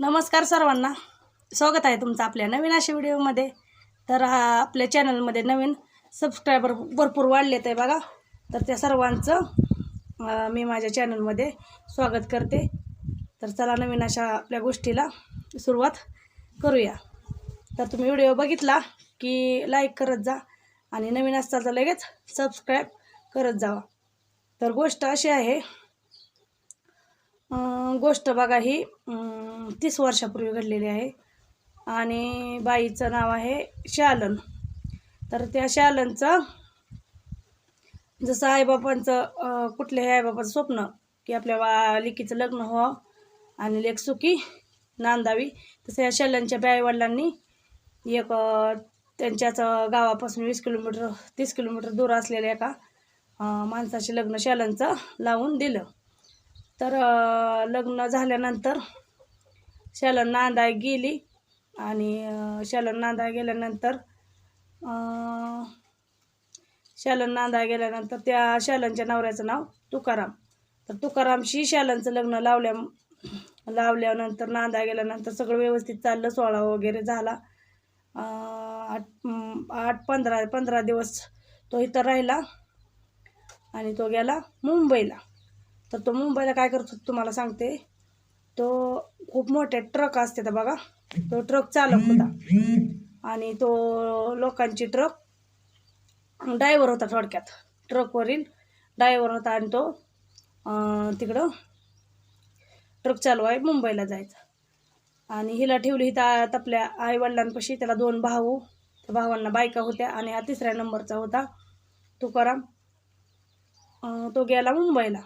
नमस्कार सर्वांना. स्वागत आहे तुमचं आपल्या नवीन अशा व्हिडिओमध्ये. तर हा आपल्या चॅनलमध्ये नवीन सबस्क्रायबर भरपूर वाढलेत आहे बघा. तर त्या सर्वांचं मी माझ्या चॅनलमध्ये स्वागत करते. तर चला नवीन अशा आपल्या गोष्टीला सुरुवात करूया. तर तुम्ही व्हिडिओ बघितला की लाईक करत जा आणि नवीन असताल तर लगेच सबस्क्राईब करत जावा. तर गोष्ट अशी आहे गोष्ट बघा ही तीस वर्षापूर्वी घडलेली आहे. आणि बाईचं नाव आहे शालन. तर त्या शालनचं जसं आईबापांचं कुठल्याही आईबापाचं स्वप्न की आपल्या वा लेकीचं लग्न व्हावं आणि लेक सुखी नांदावी तसं या शालनच्या बाईवडिलांनी एक त्यांच्याच गावापासून वीस किलोमीटर तीस किलोमीटर दूर असलेल्या एका माणसाचे लग्न शालनचं लावून दिलं. तर लग्न झाल्यानंतर शालन नांदाय गेली आणि शालन नांदाय गेल्यानंतर शालन नांदाय गेल्यानंतर त्या शालनच्या नवऱ्याचं नाव तुकाराम. तर तुकारामशी शालनचं लग्न लावल्या लावल्यानंतर नांदाय गेल्यानंतर सगळं व्यवस्थित चाललं सोहळा वगैरे झाला. आठ आठ पंधरा पंधरा दिवस तो इथं राहिला आणि तो गेला मुंबईला. तर तो मुंबईला काय करतो तुम्हाला सांगते. तो खूप मोठे ट्रक असते तर बघा. तो ट्रक चालक होता. आणि तो लोकांची ट्रक ड्रायव्हर होता थोडक्यात. ट्रकवरील ड्रायव्हर होता आणि तो तिकडं ट्रक चालू आहे मुंबईला जायचा. आणि हिला ठेवली तर आपल्या आईवडिलांपाशी. त्याला दोन भाऊ त्या भावांना बायका होत्या आणि हा तिसऱ्या नंबरचा होता तुकाराम. तो गेला मुंबईला.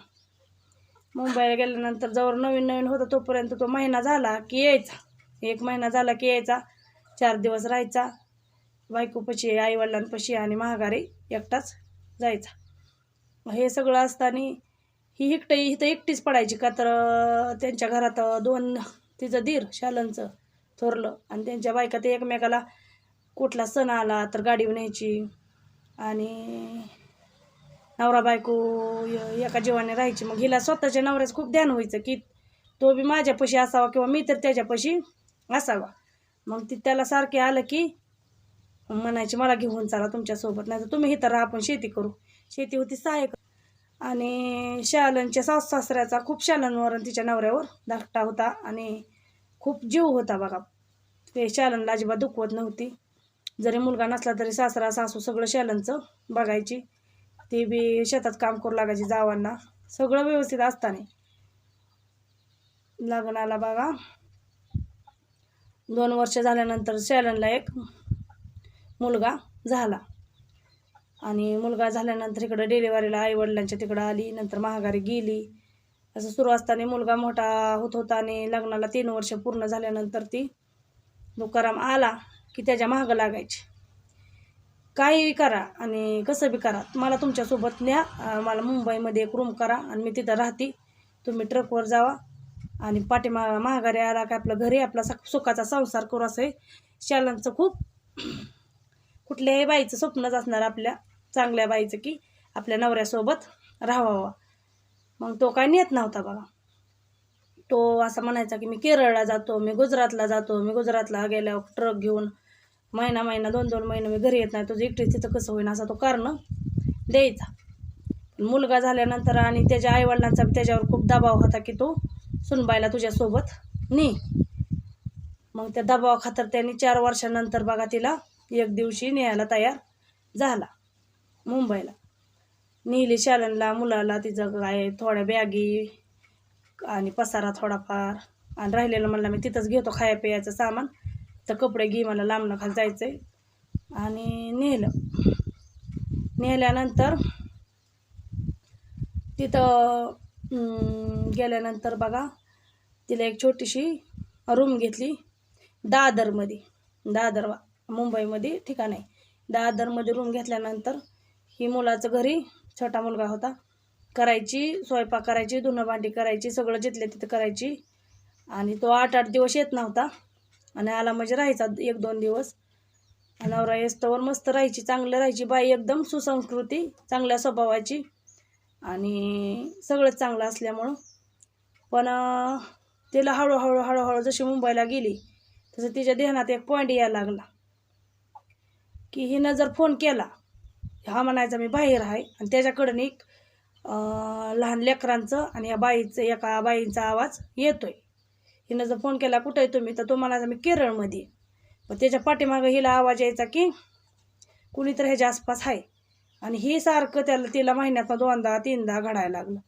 मुंबईला गेल्यानंतर जवळ नवीन नवीन होतं तोपर्यंत तो महिना झाला की यायचा. एक महिना झाला की यायचा. चार दिवस राहायचा. बायकोपाशी आईवडिलांपाशी आणि महागारी एकटाच जायचा. हे सगळं असताना ही एकटं इथं एकटीच पडायची का? तर त्यांच्या घरात दोन तिचं दीर शालांचं थोरलं आणि त्यांच्या बायका ते एकमेकाला कुठला सण आला तर गाडी न्यायची आणि नवरा बायको एका जीवाने राहायची. मग हिला स्वतःच्या नवऱ्याचं खूप ध्यान व्हायचं की तो बी माझ्यापाशी असावा किंवा मी तर त्याच्यापाशी असावा. मग ती त्याला सारखे आलं की म्हणायची मला घेऊन चला तुमच्यासोबत नाही तर तुम्ही इथं राहा आपण शेती करू. शेती होती सहाय्य आणि शालनच्या सास सासऱ्याचा खूप शालनवर आणि तिच्या नवऱ्यावर धाकटा होता आणि खूप जीव होता बघा. ते शालनला अजिबात दुखवत नव्हती. जरी मुलगा नसला तरी सासरा सासू सगळं शालनचं बघायची. ती बी शेतात काम करू लागायची जावांना. सगळं व्यवस्थित असताना. लग्नाला बघा. दोन वर्ष झाल्यानंतर सॅलनला एक मुलगा झाला. आणि मुलगा झाल्यानंतर इकडं डिलेवरीला आईवडिलांच्या तिकडं आली नंतर महागारी गेली. असं सुरू असताना मुलगा मोठा होत होता आणि लग्नाला तीन वर्ष पूर्ण झाल्यानंतर ती तुकाराम आला की त्याच्या महाग लागायची. काही करा आणि कसं बी करा. मला तुमच्यासोबत न्या मला मुंबईमध्ये एक रूम करा आणि मी तिथं राहते. तुम्ही ट्रकवर जावा आणि पाठीमा महागारी आला का आपलं घरी आपला सुखाचा संसार करू असं शालांचं खूप कुठल्याही बाईचं स्वप्नच असणार आपल्या चांगल्या बाईचं की आपल्या नवऱ्यासोबत राहावा. मग तो काय नेत नव्हता बघा. तो असं म्हणायचा की मी केरळला जातो मी गुजरातला जातो मी गुजरातला गेल्यावर ट्रक घेऊन महिना महिना दोन दोन महिने मी घरी येत नाही. तुझं एकटी तिथं कसं होईन असा तो कारण द्यायचा. मुलगा झाल्यानंतर आणि त्याच्या आईवडिलांचा त्याच्यावर खूप दबाव होता की तो सुनबाईला तुझ्यासोबत नी. मग त्या दबावाखातर त्यांनी चार वर्षानंतर बघा तिला एक दिवशी न्यायला तयार झाला मुंबईला. नेली शालनला मुलाला तिचं काय थोड्या बॅगी आणि पसारा थोडाफार. आणि राहिलेलं म्हणलं मी तिथंच घेतो खाया पियाचं सामान. तर कपडे घे मला लांबणं खाली जायचं आहे आणि नेलं. नेल्यानंतर तिथं गेल्यानंतर बघा तिला एक छोटीशी रूम घेतली. दादरमध्ये दादर मुंबईमध्ये ठिकाण आहे. दादरमध्ये रूम घेतल्यानंतर ही मुलाचं घरी छोटा मुलगा होता. करायची स्वयंपाक करायची धुणं भांडी करायची सगळं जिथल्या तिथं करायची. आणि तो आठ आठ दिवस येत नव्हता. आणि आला म्हणजे राहायचा एक दोन दिवस. नवरा येस्तवर मस्त राहायची चांगलं राहायची बाई एकदम सुसंस्कृती चांगल्या स्वभावाची. आणि सगळंच चांगलं असल्यामुळं. पण तिला हळूहळू हळूहळू जशी मुंबईला गेली तसं तिच्या ध्यानात एक पॉईंट यायला लागला. की हिनं जर फोन केला हा म्हणायचा मी बाहेर आहे. आणि त्याच्याकडून एक लहान लेकरांचं आणि या बाईचं एका बाईंचा आवाज येतोय. हिनं जर फोन केला कुठं आहे तुम्ही? तर तो म्हणायचा मी केरळमध्ये मग त्याच्या पाठीमागं हिला आवाज यायचा की कुणीतरी ह्याच्या आसपास आहे. आणि ही सारखं त्याला तिला महिन्यातनं दोनदा तीनदा घडायला लागलं.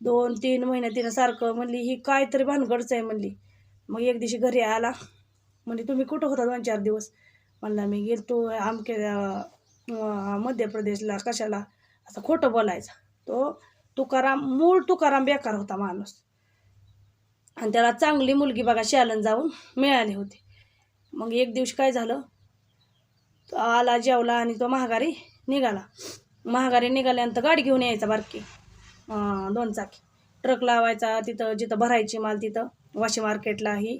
दोन तीन महिने तिनं सारखं म्हणली ही काहीतरी भानगडचं आहे म्हणली. मग एक दिवशी घरी आला. म्हणजे तुम्ही कुठं होता दोन चार दिवस? म्हणला मी गेलतो आमके मध्य प्रदेशला कशाला? असं खोटं बोलायचं. तो तुकाराम मूळ तुकाराम बेकार होता माणूस. आणि त्याला चांगली मुलगी बघा शालन जाऊन मिळाली होती. मग एक दिवशी काय झालं? तो आला जेवला आणि तो महागारी निघाला. महागारी निघाल्यानंतर गाडी घेऊन यायचा बारकी. दोन चाकी. ट्रक लावायचा तिथं जिथं भरायची माल तिथं वाशी मार्केटला ही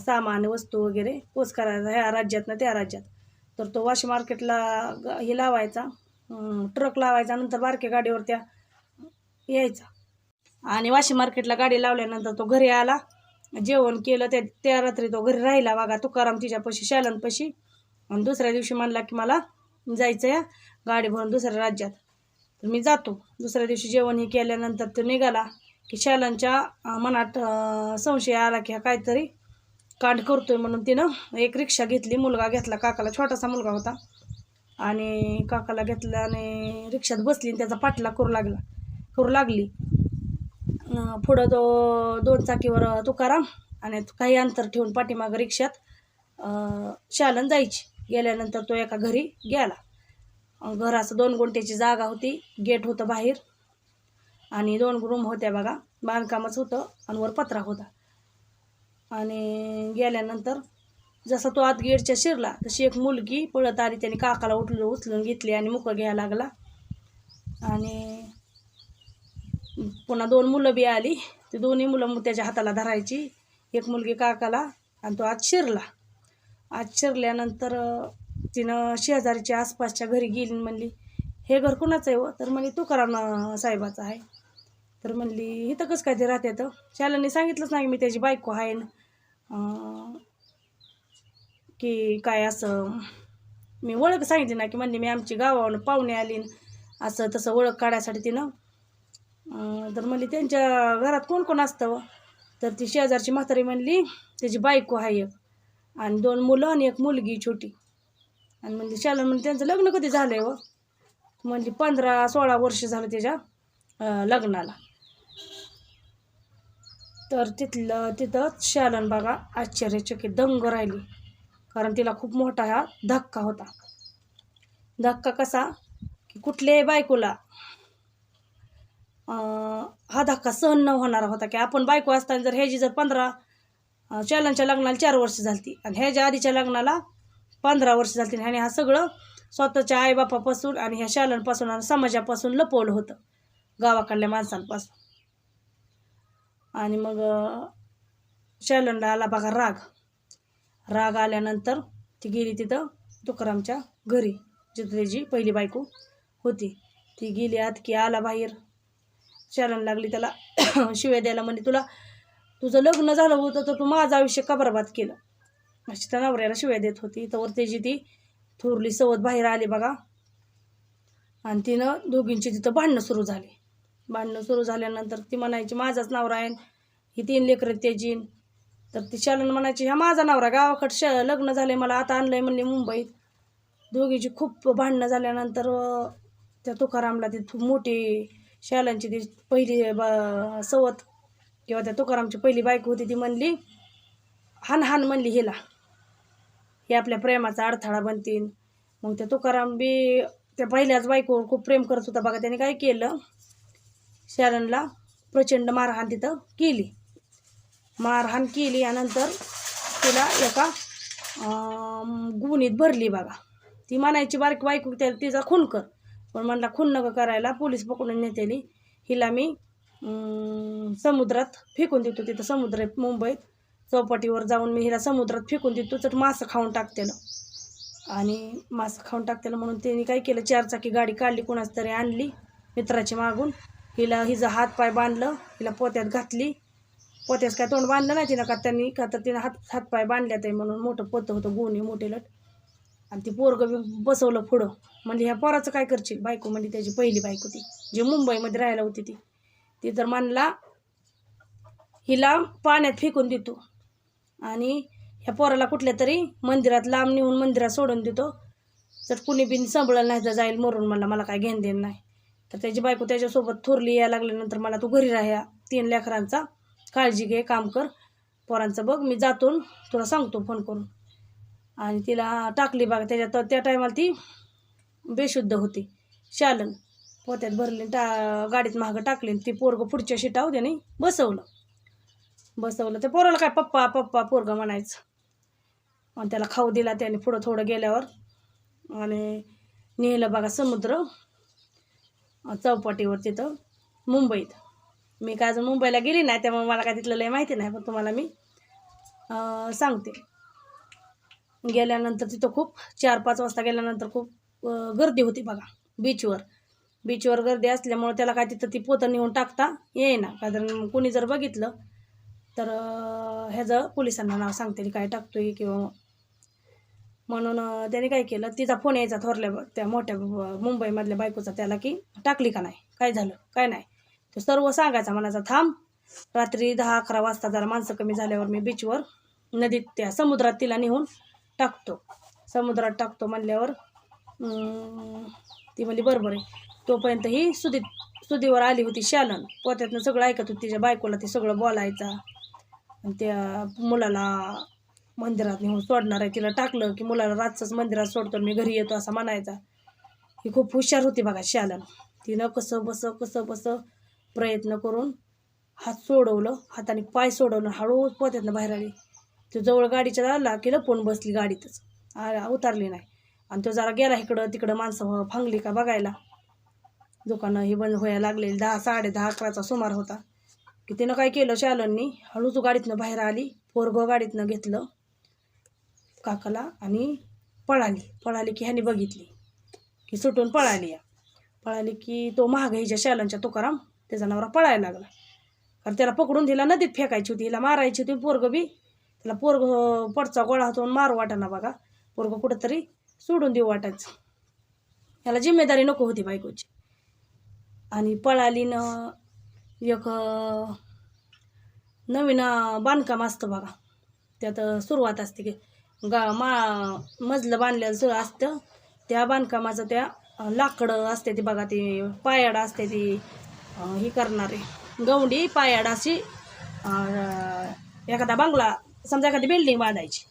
सामान वस्तू वगैरे पोच करायचा ह्या राज्यात ना त्या राज्यात. तर तो वाशी मार्केटला हे लावायचा. ट्रक लावायचा नंतर बारक्या गाडीवर त्या यायचा. आणि वाशी मार्केटला गाडी लावल्यानंतर तो घरी आला. जेवण केलं त्या त्या रात्री तो घरी राहिला वागा तुकाराम तिच्यापाशी शालनपाशी आणि दुसऱ्या दिवशी म्हणला की मला जायचं या गाडी भरून दुसऱ्या राज्यात. तर मी जातो. दुसऱ्या दिवशी जेवण हे केल्यानंतर तो निघाला की शालनच्या मनात संशय आला की हा काहीतरी कांड करतोय म्हणून तिनं एक रिक्षा घेतली मुलगा घेतला काकाला छोटासा मुलगा होता. आणि काकाला घेतला आणि रिक्षात बसली आणि त्याचा पाठला करू लागला करू लागली. पुढं तो दोन चाकीवर तुकाराम आणि काही अंतर ठेवून पाठीमागं रिक्षात शालन जायची. गेल्यानंतर तो एका घरी गेला. घराचं घर असं दोन गुंठ्याची जागा होती. गेट होतं बाहेर आणि दोन रूम होत्या बघा. बांधकामच होतं आणि वर पत्रा होता. आणि गेल्यानंतर जसा तो आत गेटच्या शिरला तशी एक मुलगी पळत आली. त्याने काकाला उठलं उचलून घेतली आणि मुकं घ्यायला लागला. आणि पुन्हा दोन मुलं बी आली. ती दोन्ही मुलं मग त्याच्या हाताला धरायची. एक मुलगी काकाला आणि तो आज शिरला. आज शिरल्यानंतर तिनं शेजारीच्या आसपासच्या घरी गेली म्हणली हे घर कोणाचं आहे व तर म्हणली तुकाराम साहेबाचं आहे. तर म्हणली इथं कसं काय ते राहते तर? शालांनी सांगितलंच नाही मी त्याची बायको आहे ना. की काय असं मी ओळख सांगितली ना की म्हणली मी आमची गावावर पाहुणे आली असं तसं ओळख काढायसाठी तिनं तर म्हणली त्यांच्या घरात कोण कोण असतं व? तर ती शेजारची म्हातारी म्हणली त्याची बायको आहे एक आणि दोन मुलं आणि एक मुलगी छोटी. आणि म्हणली शालन म्हणजे त्यांचं लग्न कधी झालं आहे हो? व म्हणली पंधरा सोळा वर्ष झालं त्याच्या लग्नाला. तर तिथलं तिथं शालन बघा आश्चर्यचकित दंग राहिली. कारण तिला खूप मोठा हा धक्का होता. धक्का कसा? की कुठल्याही बायकोला हा धक्का सहन न होणारा होता की आपण बायको असताना जर ह्याची जर पंधरा चॅलनच्या लग्नाला चार वर्ष झालती आणि ह्याच्या आधीच्या लग्नाला पंधरा वर्ष झालती आणि हा सगळं स्वतःच्या आईबापापासून आणि ह्या शालनपासून आणि समाजापासून लपवलं होतं गावाकडल्या माणसांपासून. आणि मग शालनला आला बघा राग. राग आल्यानंतर ती गेली तिथं तुकारामच्या घरी जिथं त्याची पहिली बायको होती. ती गेली आत की आला बाहेर. शालन लागली त्याला. शिव्या द्यायला म्हणे तुला तुझं लग्न झालं होतं तर तू माझं आयुष्य का बरबाद केलं? अशी त्या नवऱ्याला शिव्या देत होती. तर त्याची ती थोरली सवत बाहेर आली बघा. आणि तिनं दोघींची तिथं भांडणं सुरू झाली. भांडणं सुरू झाल्यानंतर ती म्हणायची माझाच नवरा आहे ही तीन लेकरं त्याची तर ती शालन म्हणायची ह्या माझा नवरा गावाकडं श लग्न झाले मला आता आणलंय म्हणले मुंबईत. दोघीची खूप भांडणं झाल्यानंतर त्या तुकारामला ती खूप मोठी शालांची ती पहिली बा सवत किंवा त्या तुकारामची पहिली बायको होती ती म्हणली हान हान म्हणली हिला. हे आपल्या प्रेमाचा अडथळा बनतील. मग त्या तुकाराम बी त्या पहिल्याच बायकोवर खूप प्रेम करत होता. बघा त्याने काय केलं? शालनला प्रचंड मारहाण तिथं केली. मारहाण केली यानंतर तिला एका गुणीत भरली बघा. ती म्हणायची बारकी बायको त्या तिचा खून कर. पण म्हणला खून नका करायला पोलीस पकडून नेतेली हिला मी समुद्रात फेकून देतो तिथं समुद्र आहे मुंबईत. चौपाटीवर जाऊन मी हिला समुद्रात फेकून देतो तर मासं खाऊन टाकतेलं आणि मासं खाऊन टाकतेलं म्हणून त्यांनी काय केलं चारचाकी गाडी काढली कोणाच तरी आणली मित्राची मागून. हिला हिचा हात पाय बांधलं हिला पोत्यात घातली. पोत्यास काय तोंड बांधलं नाही तिनं का? त्यांनी का तर तिनं हात हातपाय बांधल्यात आहे म्हणून मोठं पोतं होतं गोणी मोठे लट. आणि ती पोरगं बी बसवलं पुढं. म्हणजे ह्या पोराचं काय करशील? बायको म्हणजे त्याची पहिली बायको ती. जी मुंबईमध्ये राहायला होती ती. ती तर म्हणला हिला पाण्यात फेकून देतो. आणि ह्या पोराला कुठल्या तरी मंदिरात लांब नेऊन मंदिरात सोडून देतो. जर कुणी बिन सांभाळलं नाही तर जाईल मरून. मला मला काय घेण देण नाही. तर त्याची बायको त्याच्यासोबत थोरली यायला लागल्यानंतर मला तू घरी राह्या तीन लेकरांचा काळजी घे काम कर. पोरांचं बघ मी जातून तुला सांगतो फोन करून. आणि तिला टाकली बघा त्याच्यात त्या टायमाला ती बेशुद्ध होती. शालन पोत्यात भरली टा गाडीत महाग टाकली आणि ती पोरगं पुढच्या शिटाव त्याने बसवलं. बसवलं. ते पोराला काय पप्पा पप्पा पोरगं म्हणायचं. आणि त्याला खाऊ दिला त्याने पुढं थोडं गेल्यावर. आणि नेलं बघा समुद्र. चौपाटीवर तिथं मुंबईत. मी काय अजून मुंबईला गेली नाही त्यामुळे मला काय तिथलं लय माहिती नाही पण तुम्हाला मी सांगते. गेल्यानंतर तिथं खूप चार पाच वाजता गेल्यानंतर खूप गर्दी होती बघा बीचवर बीचवर गर्दी असल्यामुळं त्याला काय तिथं ती पोतं नेऊन टाकता येईना. कारण कोणी जर बघितलं तर ह्याचं पोलिसांना नाव सांगते काय टाकतोय किंवा म्हणून त्याने काय केलं तिचा फोन यायचा थोरल्या त्या मोठ्या मुंबईमधल्या बायकोचा त्याला की टाकली का नाही? काय झालं? काय नाही? तो सर्व सांगायचा म्हणायचा थांब रात्री दहा अकरा वाजता जरा माणसं कमी झाल्यावर मी बीचवर नदीत त्या समुद्रात तिला नेऊन टाकतो. समुद्रात टाकतो म्हणल्यावर ती म्हणली बरोबर आहे. तोपर्यंत ही सुदी सुदीवर आली होती शालन. पोत्यातनं सगळं ऐकत होती तिच्या बायकोला ते सगळं बोलायचा. आणि त्या मुलाला मंदिरात नेऊन सोडणार आहे. तिला टाकलं की मुलाला रातचंच मंदिरात सोडतो आणि मी घरी येतो असा म्हणायचा. ही खूप हुशार होती बघा शालन. तिनं कसं बसं कसं बसं प्रयत्न करून हात सोडवलं. हाताने पाय सोडवलं हळूहळू पोत्यातनं बाहेर आली. तो जवळ गाडीच्या आला की लपून बसली गाडीतच. आ- उतारली नाही. आणि तो जरा गेला इकडं तिकडं माणसं फांगली का बघायला. दुकानं ही बंद व्हायला लागलेली. दहा साडे दहा अकराचा सुमार होता. की तिनं काय केलं शालननी? हळूच गाडीतनं बाहेर आली पोरगं गाडीतनं घेतलं काकाला आणि पळाली. पळाली की ह्याने बघितली. की सुटून पळाली या. पळाली की तो महागाईच्या शालनच्या तुकाराम त्याचा नवरा पळायला लागला. कारण त्याला पकडून तिला नदीत फेकायची होती हिला मारायची होती पोरगं बी. त्याला पोरग पडचा गोळा होतो मारू वाटाना बघा. पोरगं कुठंतरी सोडून देऊ वाटायचं. ह्याला जिम्मेदारी नको होती बायकोची. आणि पळालीनं एक नवीन बांधकाम असतं बघा. त्यात सुरुवात असते की गा मा मजलं बांधलेलं सुरू असतं. त्या बांधकामाचं त्या लाकडं असते ती बघा ती पायाड असते ती ही करणारी. गवंडी पायाड अशी एखादा बांगला समजा एखादी बिल्डिंग बांधायची.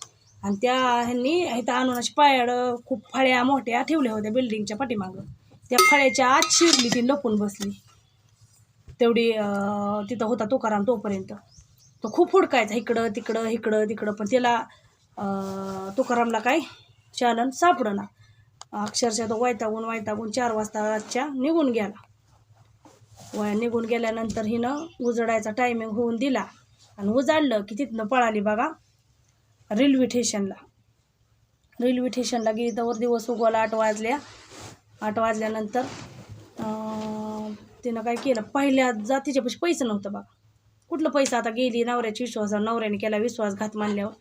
आणि त्या ह्यांनी इथं आणून अशी पायाड खूप फळ्या मोठ्या ठेवल्या होत्या बिल्डिंगच्या पाठीमागं. त्या फळ्याच्या आत शिरली ती लपून बसली. तेवढी तिथं होता तुकाराम तोपर्यंत. तो खूप हुडकायचा इकडं तिकडं इकडं तिकडं. पण त्याला तुकारामला काय? चालन सापडना. अक्षरशः तो वैतागून वैतागून चार वाजता रातच्या निघून गेला. वया निघून गेल्यानंतर हिनं उजडायचा टायमिंग होऊन दिला. आणि उजाडलं की तिथनं पळाली बघा. रेल्वे स्टेशनला. रेल्वे स्टेशनला गेली तर दिवस उगवला आठ वाजल्या. आठ वाजल्यानंतर तिनं काय केलं? पहिल्या जातीच्यापाशी पैसे नव्हतं बघा. कुठलं पैसा? आता गेली नवऱ्याची विश्वास नवऱ्याने केला विश्वासघात मानल्यावर.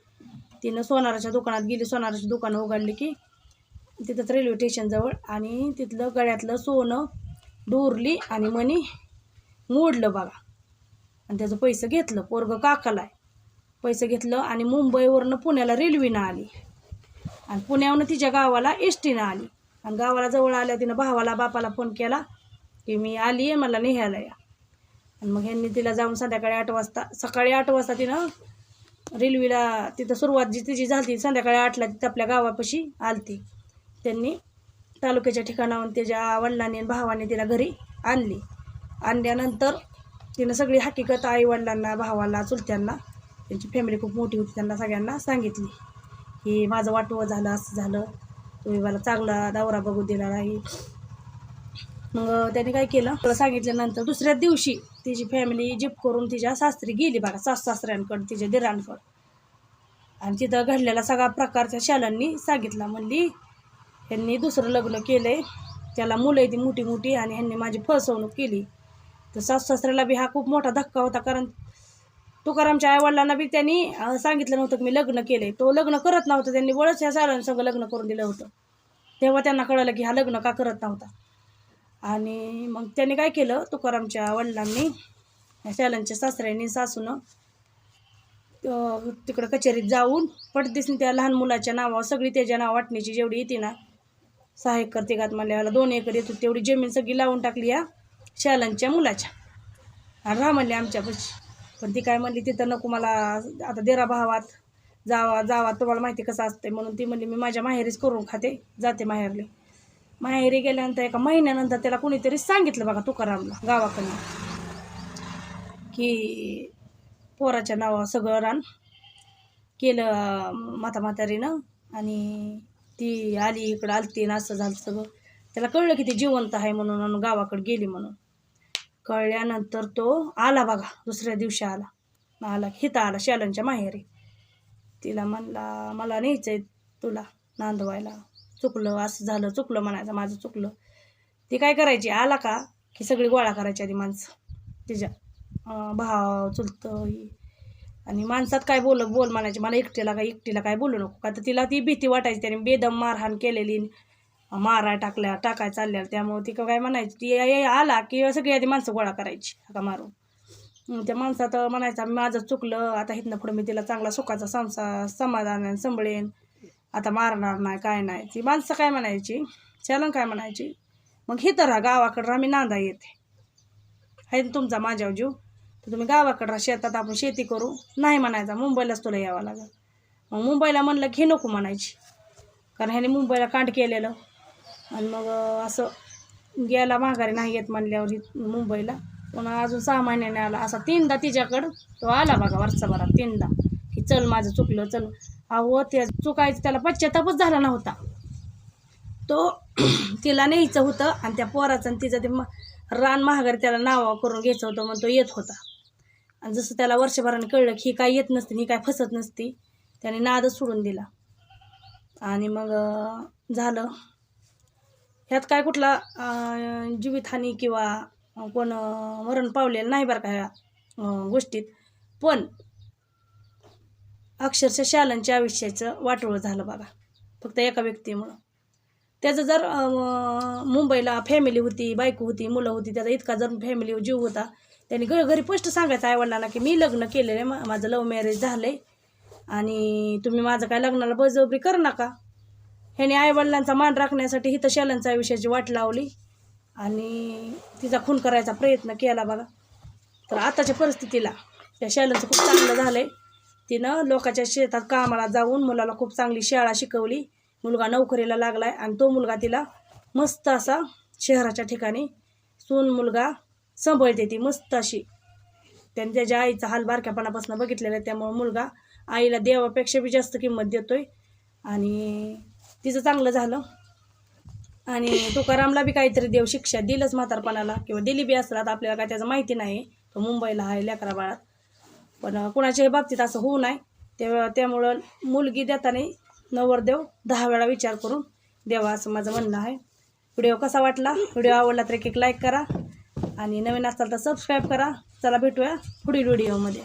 तिनं सोनाराच्या दुकानात गेली सोनाराची दुकानं उघडली की तिथंच रेल्वे स्टेशनजवळ आणि तिथलं गळ्यातलं सोनं डोरली आणि मनी मोडलं बघा. आणि त्याचं पैसे घेतलं पोरगं काकाला आहे पैसे घेतलं आणि मुंबईवरनं पुण्याला रेल्वेनं आली. आणि पुण्यावरनं तिच्या गावाला एस टीनं आली. आणि गावाला जवळ आल्या तिनं भावाला बापाला फोन केला की मी आली आहे मला निघायला या. आणि मग ह्यांनी तिला जाऊन संध्याकाळी आठ वाजता सकाळी आठ वाजता तिनं रेल्वेला तिथं सुरुवात जी तिची झाली संध्याकाळी आठला तिथं आपल्या गावापाशी आलती. त्यांनी तालुक्याच्या ठिकाणाहून त्याच्या वडिलांनी आणि भावाने तिला घरी आणली. आणल्यानंतर तिनं सगळी हकीकत आईवडिलांना भावाला चुलत्यांना त्यांची फॅमिली खूप मोठी होती त्यांना सगळ्यांना सांगितली. की माझं वाटवं झालं असं झालं. तुम्ही मला चांगला दौरा बघू दिला नाही. मग त्याने काय केलं? तुला सांगितल्यानंतर दुसऱ्या दिवशी तिची फॅमिली जिप करून तिच्या सासरी गेली बघा सास सासऱ्यांकडं तिच्या दिरांकडं. आणि तिथं घडलेला सगळा प्रकारच्या शालांनी सांगितला. म्हणली ह्यांनी दुसरं लग्न केलं आहे त्याला मुलं आहे ती मोठी मोठी आणि ह्यांनी माझी फसवणूक केली. तर सासू सासऱ्याला बी हा खूप मोठा धक्का होता कारण तुकारामच्या आईवडिलांना बी त्यांनी सांगितलं नव्हतं की मी लग्न केले तो लग्न करत नव्हतं त्यांनी वळच ह्या सगळं लग्न करून दिलं होतं. तेव्हा त्यांना कळलं की हा लग्न का करत नव्हता. आणि मग त्यांनी काय केलं तुकारामच्या वडिलांनी या सासऱ्यांनी सासूनं तिकडं कचेरीत जाऊन पटदिसनी त्या लहान मुलाच्या नावावर सगळी त्याच्या नाव वाटण्याची जेवढी येते ना सहा एकर तिघात म्हणल्या दोन एकर येतो तेवढी जमीन सगळी लावून टाकली या. शालांच्या मुलाच्या. आणि राहा म्हणले आमच्यापाशी. पण ती काय म्हणली तिथं नको मला आता देरा भावात जावा जावा तुम्हाला माहिती कसं असतंय म्हणून ती म्हणली मी माझ्या माहेरीच करून खाते जाते माहेरले. माहेरी गेल्यानंतर एका महिन्यानंतर त्याला कुणीतरी सांगितलं बघा तुकारामला गावाकडनं की पोराच्या नावा सगळं रान केलं माता म्हातारीनं. आणि ती आली इकडं आलती ना असं झालं सगळं. त्याला कळलं की ती जिवंत आहे म्हणून आणि गावाकडे गेली म्हणून. कळल्यानंतर तो आला बघा दुसऱ्या दिवशी आला. आला हिता आला शालनच्या माहेरी. तिला म्हणला मला न्यायचं आहे तुला नांदवायला. चुकलं असं झालं चुकलं म्हणायचं माझं चुकलं. ती काय करायची आला का की सगळी गोळा करायची आधी माणसं. तिच्या भाव चुलतं ही. आणि माणसात काय बोल बोल म्हणायचे मला एकटीला काय एकटीला काय बोलू नको. का तर तिला ती भीती वाटायची त्याने बेदम मारहाण केलेली. मारा टाकल्या टाकाय चालल्या त्यामुळे ती काय म्हणायची ती आला की सगळी आधी माणसं गोळा करायची का मारून. त्या माणसात म्हणायचं माझं चुकलं आता इथनं पुढं मी तिला चांगला सुखाचा संसार समाधान संभळेन. आता मारणार नाही काय नाही. ती माणसं काय म्हणायची चलन काय म्हणायची मग हे तर राहा गावाकडं आम्ही मी नांदा येते. आहे ना तुमचा माझ्यावर जीव. तर तुम्ही गावाकडं राहा शेतात आपण शेती करू. नाही म्हणायचा मुंबईलाच तुला यावं लागेल. मग मुंबईला म्हणलं की नको म्हणायची. कारण ह्याने मुंबईला कांड केलेलं. आणि मग असं गेला माघारी नाही येत म्हणल्यावर मुंबईला. पुन्हा अजून सहा महिन्याने आला. असा तीनदा तिच्याकडं तो आला बघा वर्षभरात तीनदा. की चल माझं चुकलं चल. अहो त्या चुकायचं त्याला पश्चातापच झाला नव्हता. तो तिला न्यायचं होतं आणि त्या पोराचं आणि तिचं ते म रान महागारी त्याला नाव करून घ्यायचं होतं म्हणून तो येत होता. आणि जसं त्याला वर्षभराने कळलं की ही काय येत नसते ही काय फसत नसती त्याने नादच सोडून दिला. आणि मग झालं. ह्यात काय कुठला जीवितहानी किंवा कोण मरण पावलेलं नाही बरं का ह्या गोष्टीत. पण अक्षरशः शालांच्या आयुष्याचं वाटोळं झालं बघा. फक्त एका व्यक्तीमुळं. त्याचं जर मुंबईला फॅमिली होती बायको होती मुलं होती त्याचा इतका जर फॅमिली जीव होता त्यांनी घ घरी स्पष्ट सांगायचं आईवडिलांना की मी लग्न केलेलं आहे माझं लव्ह मॅरेज झालं आहे आणि तुम्ही माझं काय लग्नाला बजबरी करू नका. ह्याने आईवडिलांचा मान राखण्यासाठी हिथं शालांच्या आयुष्याची वाट लावली आणि तिचा खून करायचा प्रयत्न केला बघा. तर आताच्या परिस्थितीला त्या शालांचं खूप चांगलं झालं आहे तिनं लोकांच्या शेतात कामाला जाऊन मुलाला खूप चांगली शाळा शिकवली. मुलगा नोकरीला लागला आहे आणि तो मुलगा तिला मस्त असा शहराच्या ठिकाणी सून मुलगा सांभाळते ती मस्त अशी. त्यांनी त्याच्या आईचा हाल बारक्यापणापासून बघितलेला आहे. त्यामुळं मुलगा आईला देवापेक्षा बी जास्त किंमत देतोय. आणि तिचं चांगलं झालं. आणि तुकारामला बी काहीतरी देव शिक्षा दिलंच म्हातारपणाला. किंवा दिली बी असला तर आपल्याला काय त्याचं माहिती नाही. तो मुंबईला आहे लेकरा बाळात. पण कुणाच्याही बाबतीत असं होऊ नये. तेव्हा त्यामुळं मुलगी देताना नवरदेव दहा वेळा विचार करून देवा असं माझं म्हणणं आहे. व्हिडिओ कसा वाटला? व्हिडिओ आवडला तर एक एक लाईक करा. आणि नवीन असाल तर सबस्क्राईब करा. चला भेटूया पुढील व्हिडिओमध्ये